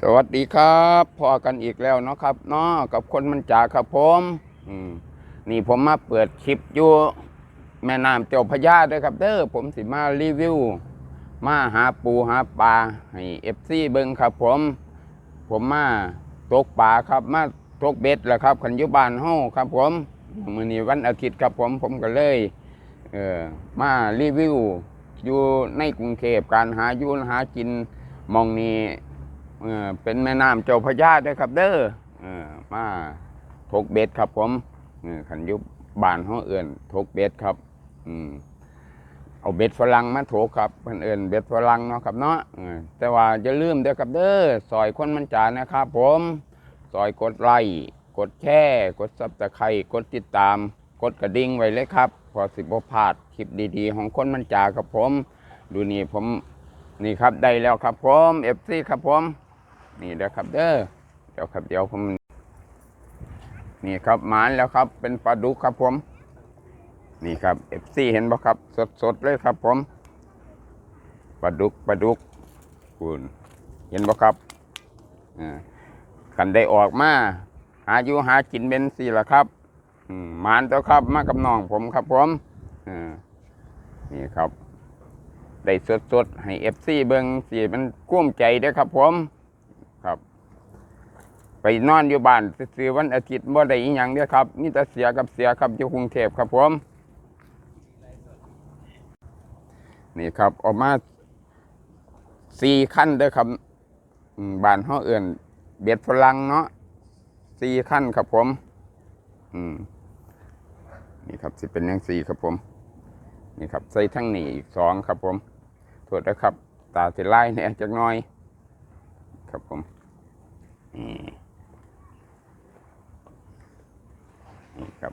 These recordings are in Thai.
สวัสดีครับพอกันอีกแล้วเนาะครับเนาะกับคนมันจ่าครับผมอืมนี่ผมมาเปิดคลิปอยู่แม่น้ำเจ้าพระยาด้วยครับ เด้อผมสิมารีวิว มาหาปูหาปลาให้เอฟซีเบิงครับผม ผมมาตกปลาครับมาตกเบ็ดแหละครับขันยุบานเฮาครับ ผมมือนี้วันอาทิตย์ครับผมผมก็เลย เออมารีวิวอยู่ในกรุงเทพการหาอยูหากิน มองนี้เออเป็นแม่น้ำเจ้าพระยาด้วยครับ เด้อเออมาทกเบ็ดครับผมเออขันยุบบานเฮาเอื่นทกเบ็ดครับอืมเอาเบ็ดฝรั่งมาโถครับเพิ่นเอิ้นเบ็ดฝรั่งเนาะครับเนาะแต่ว่าอย่าลืมเด้อครับเด้อซอยคนมันจานะครับผมซอยกดไลค์กดแชร์กดซับสไครต์กดติดตาม กดกระดิ่งไว้เลยครับ พอสิบพลาดคลิปดีๆ ของคนมันจาครับผม ดูนี่ผม นี่ครับได้แล้วครับผม FC ครับผมนี่เด้อครับเด้อเดี๋ยวครับเดี๋ยวผมนี่ครับหมานแล้วครับ เป็นปลาดุกครับผม นี่ครับ FC เห็นบ่ครับ สดๆเลยครับผมปลาดุกปลาดุกคุณเห็นบ่ครับอ่ากันได้ออกมาหาอยู่หากินเป็นสี่ละครับมหมานเจ้าครับมากับน้องผมครับผมอ่านี่ครับ ได้สดๆ ให้ FC เบิงสิมันกุ้มใจเด้อครับผมครับ ไปนอนอยู่บ้านซื้อวันอาทิตย์บ่ได้อีหยังเด้อครับมีแต่เสียกับเสียครับอยู่กรุงเทพครับผม นี่ครับออกมาสี่ขั้นเด้อครับบ้านห้อเอื่นเบ็ดฝรั่งเนาะสี่ขั้นครับผม อืมนี่ครับสิเป็นยังสี่ครับผม นี่ครับ ใส่ทั้งหนีอีกสองครับผมโทษนะครับ ตาสิไล่เนี่ยจักน้อย ครับผมนี่นี่ครับ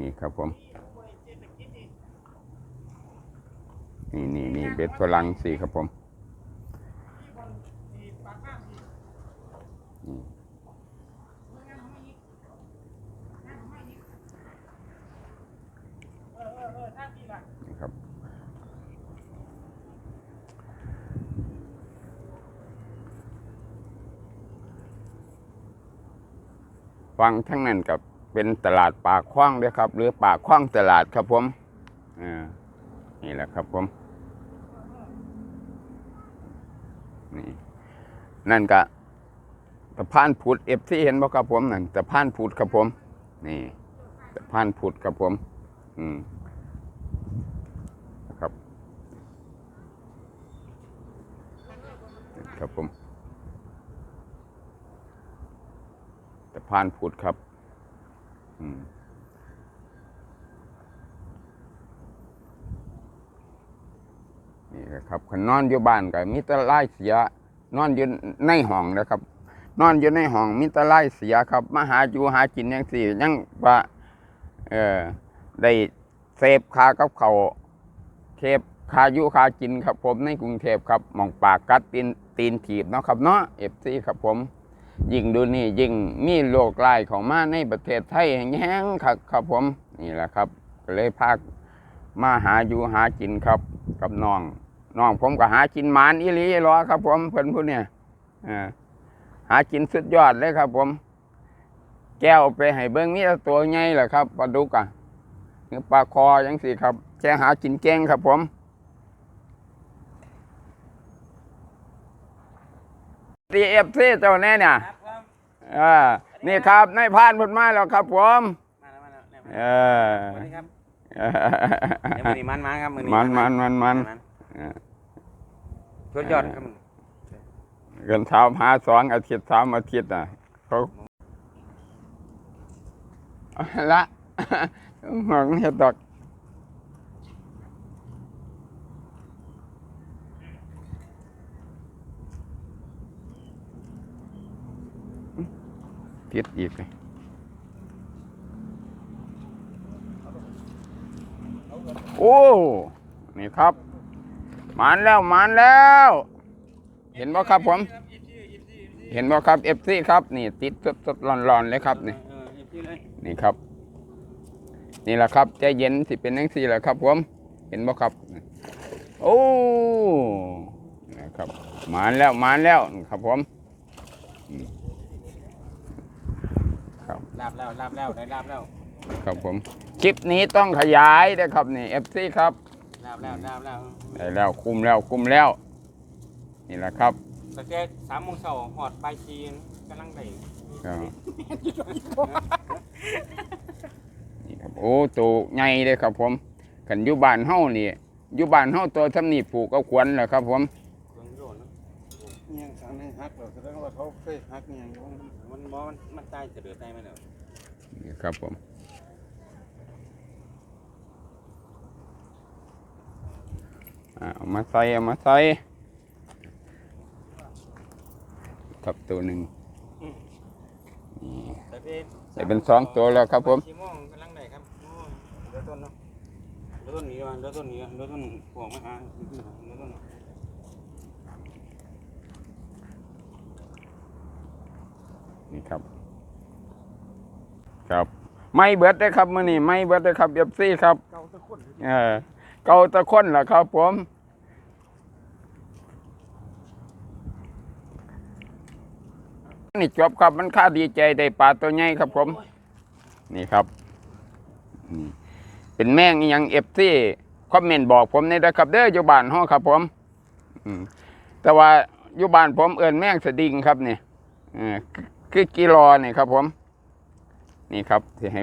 นี่ครับผม นี่นี่นี่เบ็ดฝรั่งสี่ครับผม ครับ ฟังทั้งนั้นกับเป็นตลาดปากคว้างด้วยครับ หรือปากคว้างตลาดครับผมอ่านี่แหละครับผมนี่นั่นก็ตะพานผุดเอฟซีเห็นบ่ครับผมนั่นตะพานผุดครับผม นี่ตะพานผุดครับผม อืมนะครับ ครับผมตะพานผุดครับอืมนี่ครับขันนอนอยู่บ้านก็มีแตะไล่เสีย นอนอยู่ในห้องนะครับ นอนอยู่ในห้องมีแตะไล่เสียครับมาหาอยู่หากินยังสี่ยังว่าเออได้เสพคากับเขาเทปคาอยู่คากินครับ ผมในกรุงเทพครับมองปากกัดตีน ตีนถีบเนาะครับเนาะเอฟซีครับผม ยิ่งดูนี่ยิ่งมีโรคร้ายของมาในประเทศไทยแห้งๆครับครับผมนี่แหละครับก็เลยพากมาหาอยู่หากินครับกับน้องน้องผมก็หากินหมานอีหลีรอครับ ผมเพิ่นผู้เนี่ยหากินสุดยอดเลยครับ ผม แก้วไปให้เบิ้งมีแต่ตัวใหญ่แหละครับปลาดุกอะปลาคอยังสิครับแค่หากินเก่งครับผม ดีเอฟซีเจ้าแน่เนี่ยครับครับอ่านี่ครับนายพรานเพิ่นมาแล้วครับผมมาแล้วมาแล้วเนี่ยเออสวัสดีครับเดี๋ยวมือนี้มันมันครับมือนี้มันมันมันมันสุดยอดครับมึงเงินเช้าหาสองอาทิตย์สามอาทิตย์น่ะเขาเอาละหวังเห็ดดอก พิษอีกเลยโอ้ นี่ครับมานแล้วมานแล้ว เห็นบ่ครับผม เห็นบ่ครับเอฟซีครับ นี่ ติดสดสดร้อนร้อนๆเลยครับนี่นี่ครับ นี่แหละครับใจเย็นสิเป็นจังซี่แหละครับผม เห็นบ่ครับ โอ้นะครับมาแล้วมาแล้วครับผม ลาบแล้วลาบแล้วได้ลาบแล้วครับผม คลิปนี้ต้องขยายนะครับนี่ FC ครับลาบแล้วลาบแล้วได้แล้วคุมแล้วคุมแล้ว นี่แหละครับตั้งแต่สามโมงเช้าหอดปลายชีนกำลังได้ครับนี่ครับโอ้ตัวใหญ่เลยครับผมกันอยู่บ้านเฮานี่อยู่บ้านเฮาตัวทำนี่ปลูกเอาขวัญแหละครับผมเครื่องโยนเนอะยังสั่งให้ฮักเหรอแสดงว่าเขาเคยฮักเนี่ย อยู่มันบ่มันมันตายจะเดือดตายไหมเนาะนี่ครับผมอ่าเอามาใส่เอามาใส่ครับตัวหนึ่งนี่แต่เป็นได้เป็นสองตัวแล้วครับผมชีโมงกำลังได้ครับโอ้ยเดือดต้นเนาะเดือดต้นนี้ว่ะเดือดต้นนี้ว่ะเดือดต้นพวกมาหาเดือดต้น นี่ครับ ครับ ไม่เบิดเลยครับมื่อนี้ไม่เบิดเลยครับเอฟซีครับเก่าตะคนเออเกาตะคนเหรอครับ ผมนี่จบครับมันค่าดีใจได้ปลาตัวใหญ่ครับ ผม นี่ครับนี่เป็นแม่งยังเอฟซีคอมเมนต์บอกผมนี่นะครับเด้ออยู่บ้านห้องครับ ผมอืมแต่ว่าอยู่บ้านผมเอินแม่งสดิงครับนี่เออ คือกิโลนี่ครับผม นี่ครับที่ให้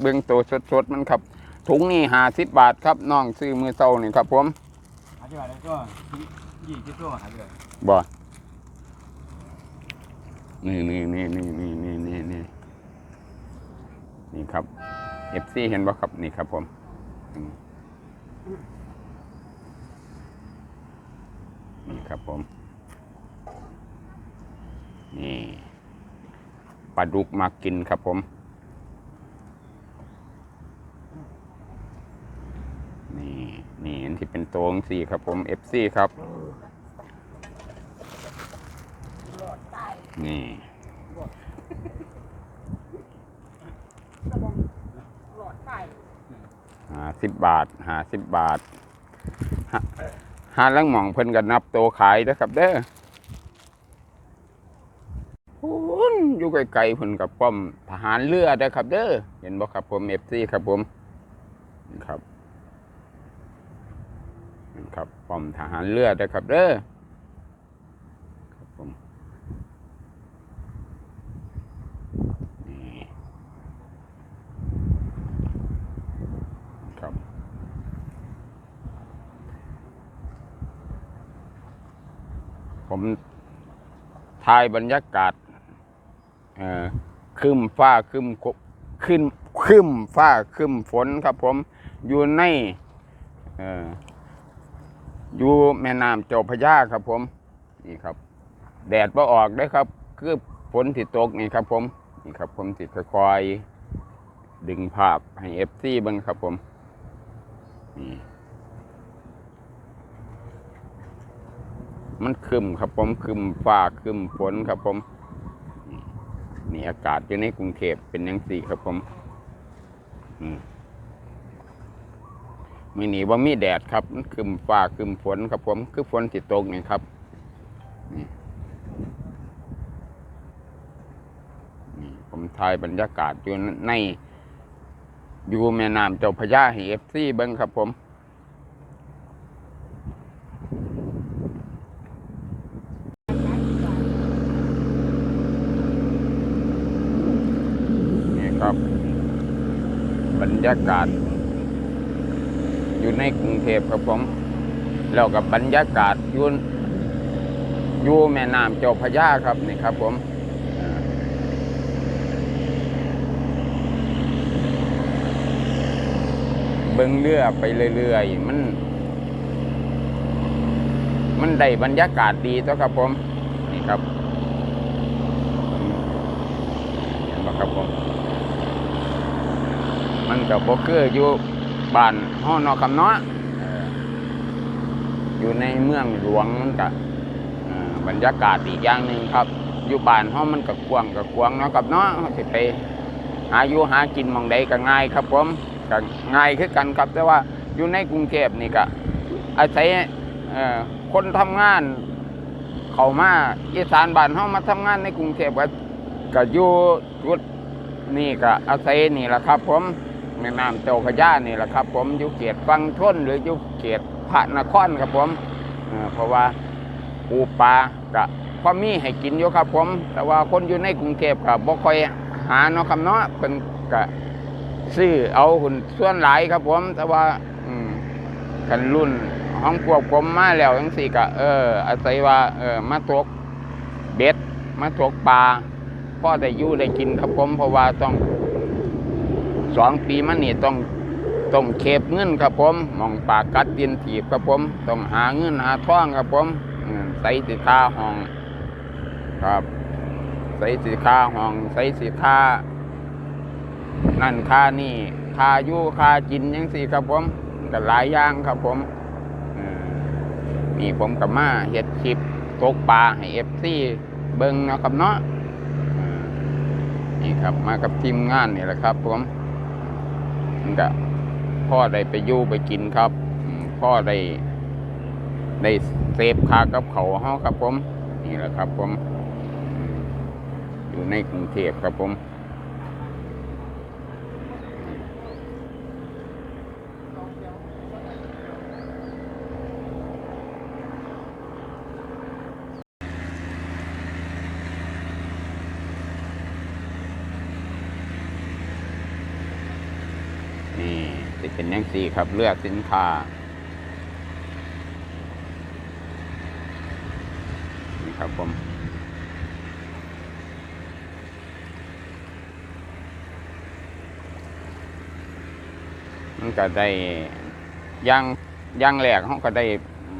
เบื้องตัวสดๆมันครับ ถุงนี่ห้าสิบบาทครับน้องซื้อมือเศร้านี่ครับผมหาที่ไหนได้ก็ยี่สิบตัวหาที่ไหนบ่นี่นี่นี่นี่นี่นี่นี่นี่นี่ครับเอฟซีเห็นบ่ครับนี่ครับผมนี่ครับผม นี่ ปลาดุกมากินครับผม นี่นี่อันที่เป็นตัวสี่ครับผม FC ครับ นี่หาสิบบาทหาสิบบาทหาหาลังหม่องเพิ่นก็นับโตวขายนะครับเด้อพุ่นอยู่ ไกลพิ่นกับป้อมทหารเรือเด้อครับ เด้อเห็นบ่ครับผม FC ครับผมนี่ครับครับป้อมทหารเรือนะครับเด้อครับผมครับผมถ่ายบรรยากาศ ครึมฟ้าครึมกบขึ้นครึมฟ้าครึมฝนครับผมอยู่ในอยู่แม่น้ำเจ้าพระยาครับผมนี่ครับ แดดบ่ออกได้ครับ คือฝนที่ตกนี่ครับ ผมนี่ครับ ผมติดค่อยดึงภาพให้เอฟซีบิ่งครับผมนี่มันคึมครับผมคึมฟ้าคึมฝนครับผม นี่อากาศอยู่ในกรุงเทพเป็นยังสี่ครับผมอืมมีหนีว่ามีแดดครับมันคือฟ้าคือฝนครับผม คือฝนติดตกนี่ครับนี่ผมถ่ายบรรยากาศอยู่ใน อยู่แม่น้ำเจ้าพระยาห้เอฟซีเบิ้งครับผม นี่ครับ บรร ยากาศ อยู่ในกรุงเทพครับผมแล้วกับบรรยากาศยู่อยู่แม่น้ำเจ้าพระยาครับนี่ครับผมเบิ่งเรือไปเรื่อยๆมัน มันได้บรรยากาศดีตัวครับผม นี่ครับเห็นไหมครับผม มันกับบเกอร์อยู่บ้านห้องนอกคำเนาะเอ่ออยู่ในเมืองหลวงมันกับบรรยากาศอีกอย่างหนึ่งครับ อยู่บ้านห้องมันกับกวางกับกวางเนาะกับเนาะเราสิไปหาอยู่หากินหมองใดก็ง่ายครับผมก็ง่ายคือกันครับ แต่ว่าอยู่ในกรุงเทพนี่ก็อาศัยเอ่อคนทำงาน เข้ามาอีสานบ้านเฮามาทำงานในกรุงเทพก็ก็อยู่จุดนี่ก็อาศัยนี่แหละครับผม แม่น้ำเจ้าพระยานี่แหละครับ ผมอยู่เขตฟังทนหรืออยู่เขตพระนครครับผมเพราะว่าปูปลาก็พอมีให้กินอยู่ครับผม แต่ว่าคนอยู่ในกรุงเทพก็บ่ค่อยหาเนาะครับเนาะเพิ่นก็ซื้อเอาหุ่นส่วนหลายครับผม แต่ว่าอืกันรุ่นห้องพวกผมมาแล้วจังสี่ก็เออ อาศัยว่าเออมาตกเบ็ดมาตกปลาพ่อได้ยู่ได้กินครับผมเพราะว่าต้อง สองปีมันนี่ต้องต้องเคบเงินครับผมมองปากกัดดินถีบครับผมต้องหาเงินหาท่องครับผมใส่สิค่าห้องครับใส่สิค่าห้องใส่สิค่านั่นค่านี่ค่าอยู่ค่ากินยังสี่ครับผมก็หลายอย่างครับผมนี่ผมกับมาเฮ็ดคลิปตกปลาให้เอฟซีเบิ้งนะครับเนาะนี่ครับมากับทีมงานนี่แหละครับผม มันก็พ่อได้ไปยู่ไปกินครับพ่อได้ได้เสพคากับเขาเฮาครับผม นี่แหละครับผม อยู่ในกรุงเทพครับผม นี่จะ เป็นยังสี่ครับ เลือกสินค้านี่ครับผมมันก็ได้ย่างย่างแหลกเขาก็ได้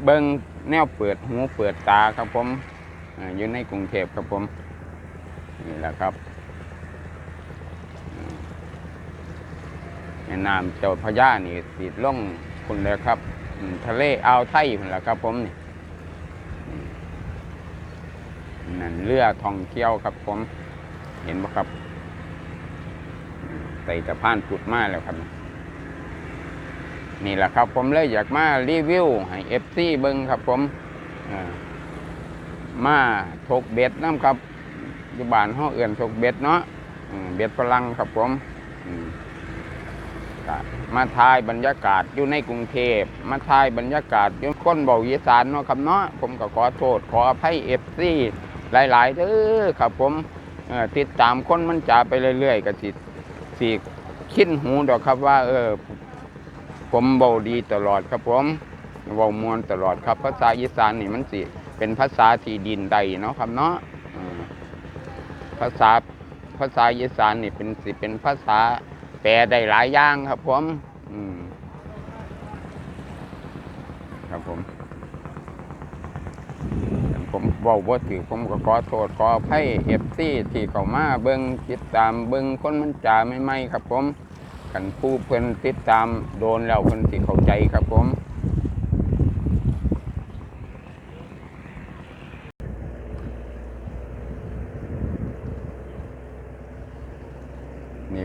เบิ้งแนวเปิดหูเปิดตาครับผมอยู่ในกรุงเทพครับผมนี่แหละครับ แม่น้ำเจ้าพระยานี่สีดล่องคุณเลยครับ ทะเลอ่าวไทยคุณแหละครับ ผมนี่นั่นเรือท่องเที่ยวครับผม เห็นไหมครับใส่สะพานพุดมาแล้วครับ นี่แหละครับ ผมเลยอยากมารีวิวให้เอฟซีเบิ้งครับ ผมมาถกเบ็ดน้ำครับอยู่บ้านห้องเอื่อนถกเบ็ดเนาะเบ็ดฝรั่งครับผมอื มก็มาถ่ายบรรยากาศอยู่ในกรุงเทพมาถ่ายบรรยากาศอยู่คนเบาอีสานเนาะครับเนาะผมก็ขอโทษขออภัยเอฟซีหลายๆเด้อครับผมติดตามคนมันจ่าไปเรื่อยๆก็สิสิคิดหูดอกครับว่า เออ ผมเบาดีตลอดครับผมเบามวนตลอดครับภาษาอีสานนี่มันสิเป็นภาษาที่ดินใดเนาะครับเนาะภาษาภาษาอีสานนี่เป็นสิเป็นภาษา แปลได้หลายอย่างครับผมอืมครับผม ผมบอกว่าถือผมก็ขอโทษขอให้เอฟซีที่เข้ามาเบิ้งติดตามเบิ้งคนมันจ่าใหม่ครับผมกันผู้เพิ่นติดตามโดนแล้วเพิ่นสิเข้าใจครับผม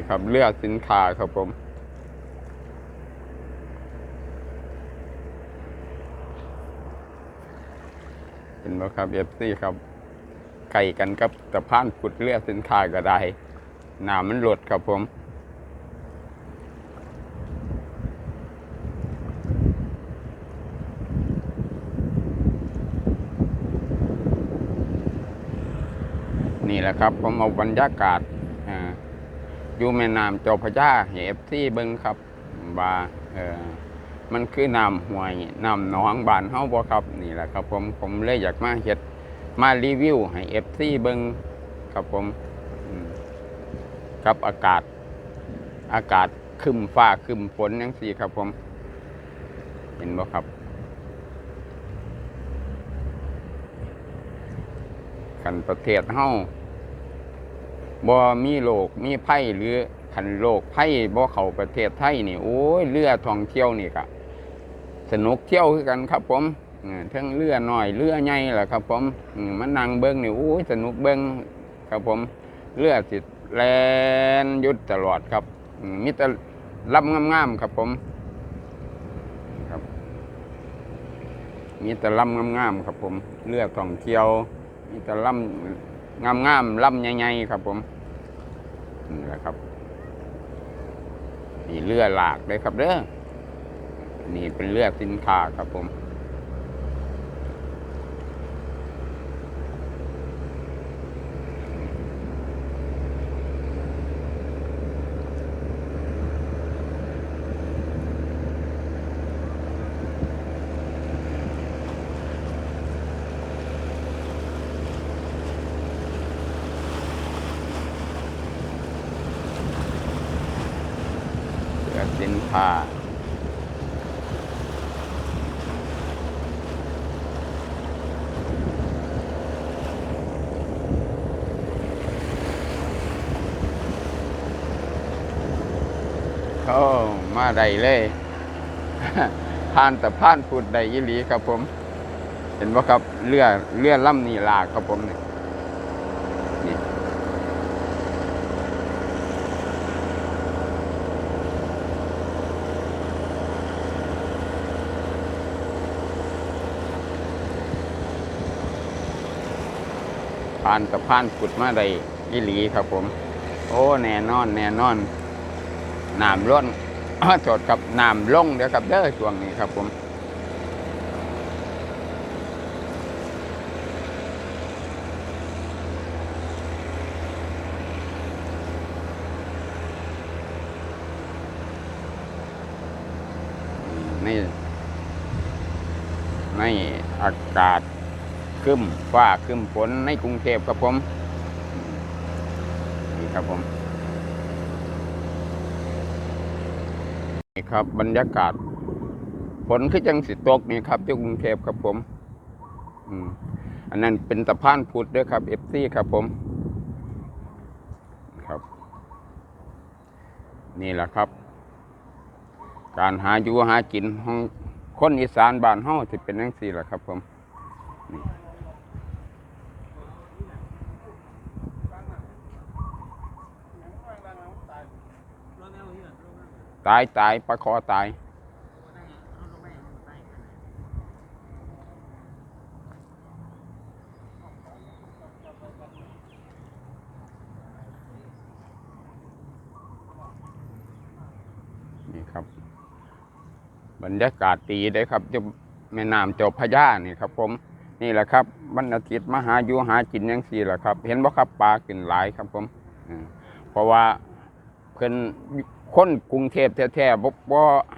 ครับ เลือกสินค้าครับผมเห็นไหมครับเอฟซีครับไก่กันกับตะพานขุดเลือกสินค้าก็ได้หนามันหลดครับผมนี่แหละครับผมเอาบรรยากาศ อยู่แม่น้ำเจ้าพระยาเหบที่เบิงครับว่าเออมันคือน้ำห้วยน้ำหนองบ้านเฮาบ่ครับ นี่แหละครับผมผมเลยอยากมาเฮ็ดมารีวิวให้เอฟซีเบิงครับผมอืมกับอากาศ อากาศคึมฟ้าคึมฝนจังซี่ครับผม เห็นบ่ครับ กันประเทศเฮา บ่มีโรคมีไผ่หรือขันโรคไผ่บ่เข้าประเทศไทยนี่โอ้ยเรือท่องเที่ยวนี่ก็สนุกเที่ยวคือกันครับ ผมทั้งเรือหน้อยเรือใหญ่แหละครับ ผมมมานั่งเบิ่งนี่โอ้ยสนุกเบิ่งครับผมเรือสิแลนยุดตลอดครับมมีแต่ลำงามๆครับผมครับมีแต่ลำงามๆครับผมเรือท่องเที่ยวมีแต่ลำ งามๆลำใหญ่ๆครับผมนี่แหละครับนี่เรือหลากเลยครับเด้อนี่เป็นเรือสินค้าครับผม เรือสินค้าเขามาได้เลยผ่านแต่ผ่านพูดได้ยี่หลีครับผม เห็นว่าครับเรือเรือล่ำนีลาครับผมนี่นี่ ผ่านแต่ผ่านพุดมาได้ยี่หลีครับผม โอ้แน่นอนแน่นอนน้ำล้นโทษครับน้ำลงเดี๋ยวครับเด้อช่วงนี้ครับผมในในอากาศ ครึ้มฟ้าครึ้มฝนในกรุงเทพครับผมนี่ครับผมนี่ครับบรรยากาศฝนคือจังสิตกนี่ครับที่กรุงเทพครับผม อืมอันนั้นเป็นสะพานพุทธด้วยครับเอฟซีครับผม ครับ นี่แหละครับ การหาอยู่หากินของคนอีสานบ้านเฮาสิเป็นจังซี่แหละครับผมนี่ ตายตายปลาคอตาย นี่ครับ บรรยากาศดีเลยครับจะแม่น้ำเจ้าพระยานี่ครับ ผม นี่แหละครับบรรอาทิตย์มาหาอยู่หากินยังสี่แหละครับ เห็นบ่ครับปลากินหลายครับผมอืมเพราะว่าเพิ่น คนกรุงเทพแท้ๆบ่บ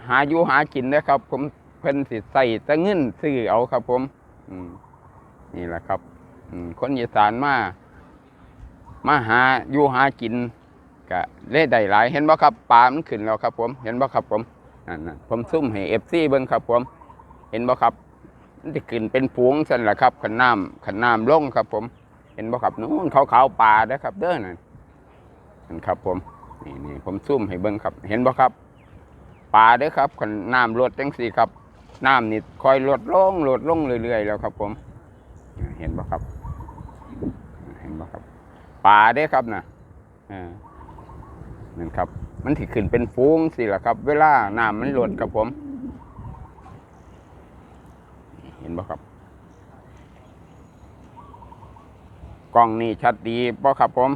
หาอยู่หากินนะครับ ผมเพิ่นสิใส่ตะเงินซื้อเอาครับ ผม อืมนี่แหละครับ อืมคนอีสานมามาหาอยู่หากินก็เล่ได้หลาย เห็นบ่ครับปลามันขึ้นแล้วครับ ผม เห็นบ่ครับ ผมนั่นๆผมซุ่มให้เอฟซีเบิ่งครับ ผม เห็นบ่ครับมันจะขึ้นเป็นฝูงสั่นแหละครับขันน้ำขันน้ำลงครับ ผม เห็นบ่ครับนู้นขาวๆปลาเด้อครับ เด้อนั่นนั่นครับผม นี่นี่ผมซุ่มให้เบิ่งครับ เห็นบ่ครับปลาเด้อครับขันน้ำลดจังสี่ครับน้ำนี่คอยลดลงลดลงเรื่อยๆแล้วครับ ผม เห็นบ่ครับ เห็นบ่ครับปลาเด้อครับนะอ่านั่นครับ มันถิขึ้นเป็นฟูงสิล่ะครับ เวลาน้ำมันลดครับผม เห็นบ่ครับกล้องนี่ชัดดีบ่ครับผม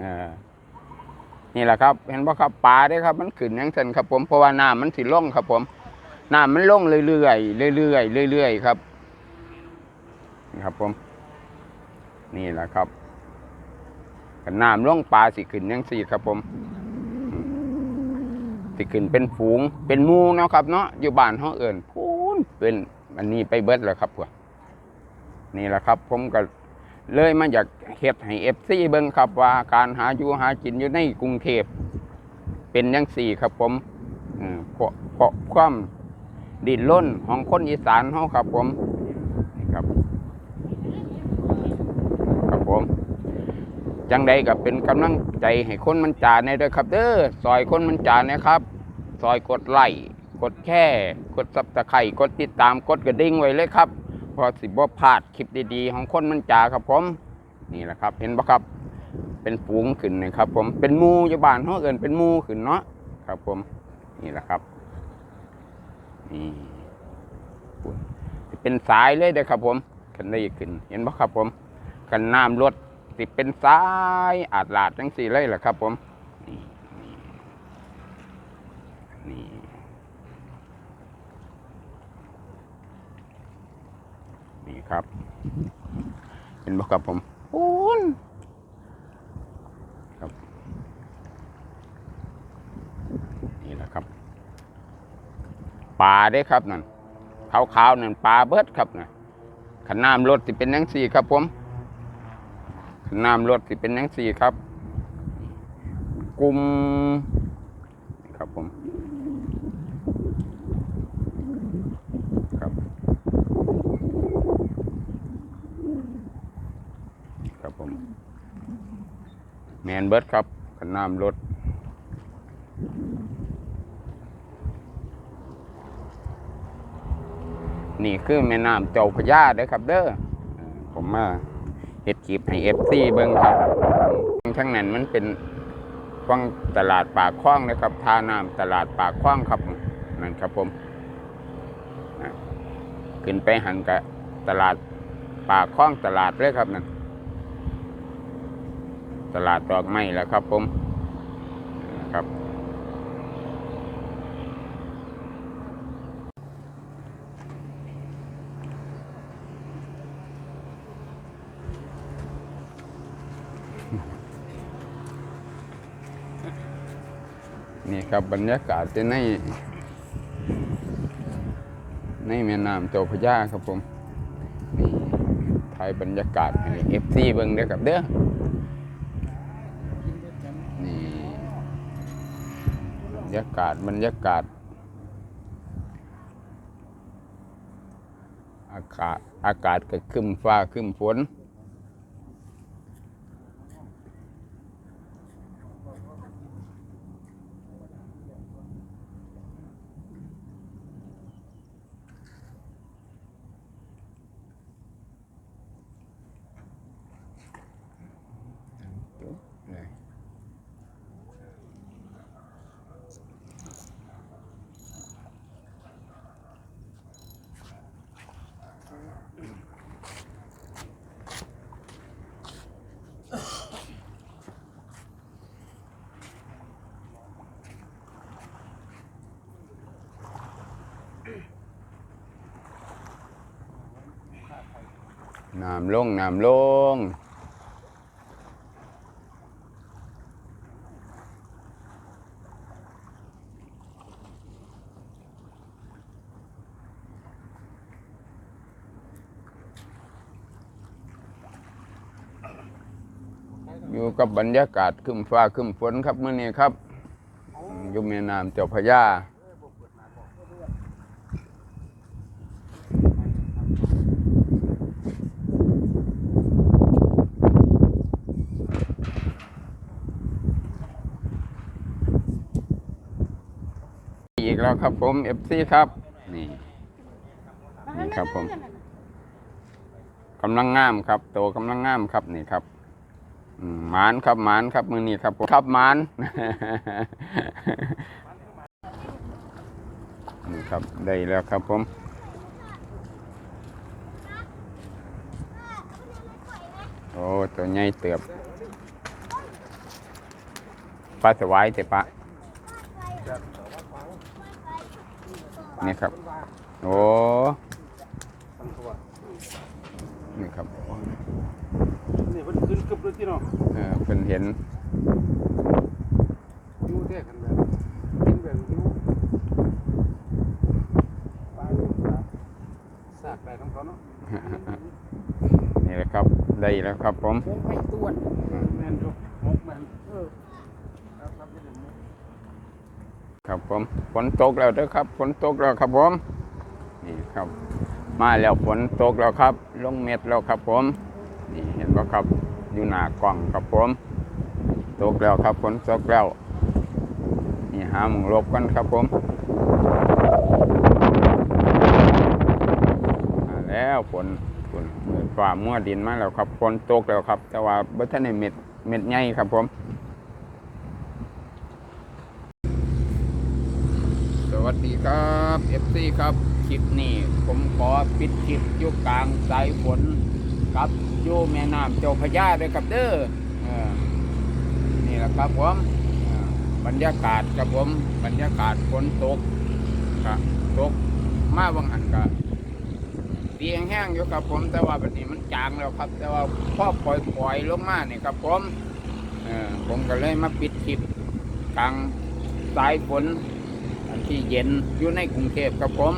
เออ นี่แหละครับ เห็นบ่ครับปลาเด้ครับ มันขึ้นยังเส้นครับผมเพราะว่าน้ำมันสิลงครับ ผมน้ำมันลงเรื่อยๆเรื่อยๆเรื่อยๆครับนะครับผม นี่แหละครับกันน้ำลงปลาสิขึ้นยังสี่ครับ ผมสิขึ้นเป็นฝูงเป็นมูเนาะครับ เนาะอยู่บ้านเฮาเอิ้นพูนเป็นอันนี้ไปเบิดแล้วครับพวกนี่แหละครับ ผมก็ เลยมาอยากเฮ็ดให้ FC เบิ่งครับว่าการหาอยู่หากินอยู่ในกรุงเทพเป็นจังสี่ครับผมเพราะเพราะความดิ้นรนของคนอีสานเฮาครับผมครับครับผม จังใดก็เป็นกำลังใจให้คนมันจ่าในเด้อครับ เด้อซอยคนมันจ่านะครับซอยกดไลค์กดแค่กดซับสไครต์กดติดตามกดกระดิ่งไว้เลยครับ พอสิบ่พลาดคลิปดีๆ ของคนมันจาครับผมนี่แหละครับ เห็นปะครับ เป็นฝูงขึ้นนะครับ ผมเป็นมูอยู่บ้านเฮาเอิ้นเป็นมูขึ้นเนาะครับ ผมนี่แหละครับนี่เป็นสายเลยเด้อครับ ผมกันได้ขึ้น เห็นบ่ครับ ผมกันน้ำรถสิเป็นสายอาดลาดจังสี่เลยแหละครับ ผม นี่นี่นี่นี่ ครับ เห็นบ่ครับผมปูนครับนี่แหละครับปลาได้ครับนั่นขาวๆนั่นปลาเบิดครับนะขนน้ำรถสิเป็นยังสี่ครับผมขนน้ำรถสิเป็นยังสี่ครับกลุ่มนี่ครับผมครับครับผม แมนเบิร์ดครับขันน้ำรถนี่คือแม่น้ำเจ้าพระยาเด้อครับ เด้อผมมาเฮ็ดคลิปให้เอฟซีเบิ่งครับทั้งนั้นมันเป็นฟังตลาดปากคว้างนะครับท่าน้ำตลาดปากคว้างครับนั่นครับผมขึ้นไปหันกับตลาดปากคว้างตลาดเลยครับนั่น ตลาดดอกไม้แล้วครับผมครับ นี่ครับบรรยากาศจะในในแม่น้ำเจ้าพระยาครับผม นี่ถ่ายบรรยากาศให้เอฟซีเบิ่งเด้อครับเด้อนี่บรร ยากาศบรรยากาศ อากาศอากาศก็ขึ้นฟ้าขึ้นฝน น้ำลงน้ำลงอยู่กับบรรยากาศขึ้นฟ้าขึ้นฝนครับเมื่อนี้ครับ อยู่แม่น้ำเจ้าพระยาอีกแล้ว ครับผมเอฟซีครับ นี่ นี่ครับผมกำลังงามครับโตกำลังงามครับนี่ครับมหมานครับหมานครับมือนี้ครับผมครับหมานนี่ครับได้แล้วครับผมโอ้ตัวใหญ่เติบปลาสวายแต่ปะ นี่ครับ โอ้นี่ครับนี่มันขึ้นกึบเลยที่เนาะเออเพิ่นเห็นอยู่แท้กันแบบกินแบบอยู่ปลาอยู่ปลาสากได้ของเขาเนาะนี่แหละครับ ได้แล้วครับผมมงไม่ต้วนแม่นอยู่มงแม่นเออครับครับที่เดี๋ยวมง ครับผมฝนตกแล้วเด้อครับฝนตกแล้วครับผมนี่ครับ มาแล้วฝนตกแล้วครับ ลงเม็ดแล้วครับผม นี่เห็นป่ะครับอยู่หน้ากล่องครับผม ตกแล้วครับฝนตกแล้ว นี่หาหมงลบกันครับผมมาแล้วฝนฝนฝ่ามั่วดินมาแล้วครับฝนตกแล้วครับ แต่ว่าบ่ทันได้เม็ดเม็ดใหญ่ครับผม ดีครับเอฟซีครับคลิปนี้ผมขอปิดคลิปยู่กลางสายฝนครับอยู่แม่น้ำเจ้าพระยาด้วยครับเด้ออนี่แหละครับผมบรรยากาศครับผมบรรยากาศฝนตกครับตกมาบางหันก็เตียงแห้งอยู่ครับผม แต่ว่าแบัดนี้มันจางแล้วครับ แต่ว่าพอปล่อยปล่อยๆลงมาเนี่ยครับผมผมก็เลยมาปิดคลิปกลางสายฝน อันที่เย็นอยู่ในกรุงเทพครับผม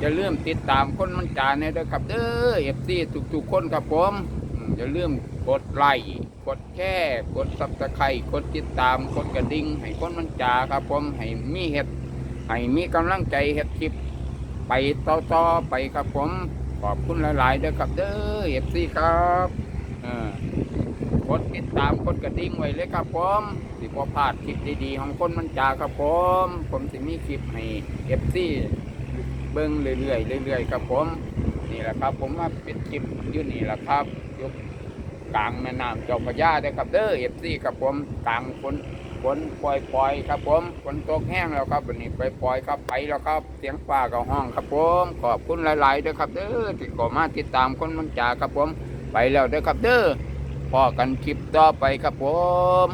จะเริ่มติดตามคนมันจาเนี่ยด้วยครับเด้อเอฟซีทุกๆคนครับผมอืมอย่มกดไลค์กดแชร์กดซับสไครต์กดติดตามกดกระดิ่งให้คนมันจาครับผมให้มีเห็ดให้มีกำลังใจเห็ดคลิป ไปต่อๆไปครับผมขอบคุณหลายๆเด้อครับเด้อเอฟซีครับเออ กดติดตามกดกระดิ่งไว้เลยครับผมสิพอพลาดคลิปดีๆของคนมันจาครับผม ผมสิมีคลิปให้เอฟซีเบิ้งเรื่อยๆเรื่อยๆครับผม นี่แหละครับ ผมมาปิดคลิปยู่นี่แหละครับยกกลางแม่น้ำเจ้าพระยาเด้ครับเด้อเอฟซีครับผมกลางฝนฝนปล่อยๆครับผมฝนตกแห้งแล้วครับวันนี้ปล่อยครับไปแล้วครับ เสียงฟ้ากับห้องครับผมขอบคุณหลายๆเด้อครับเด้อที่ขอมาติดตามคนมันจาครับผม ไปแล้วเด้อครับเด้อ พอกันคลิปต่อไปครับผม